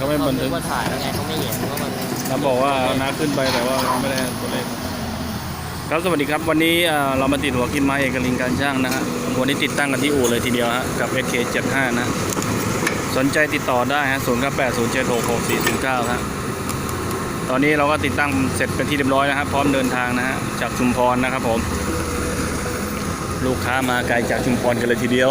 เขาไม่บันทึกว่าถ่ายแล้วไงเขาไม่เห็นว่ามันเราบอกว่าน้าขึ้นไปแต่ว่าเราไม่ได้ตัวเลขครับสวัสดีครับวันนี้เรามาติดหัวกินไม้เอกลิงการช่างนะฮะวันนี้ติดตั้งกันที่อู่เลยทีเดียวฮะกับ SK75 นะ สนใจติดต่อได้ฮะ0 9 8 0 7 6 6 4 0รับตอนนี้เราก็ติดตั้งเสร็จเป็นที่เรียบร้อยนะครับพร้อมเดินทางนะฮะจากชุมพรนะครับผม ลูกค้ามาไกลจากชุมพรกันเลยทีเดียว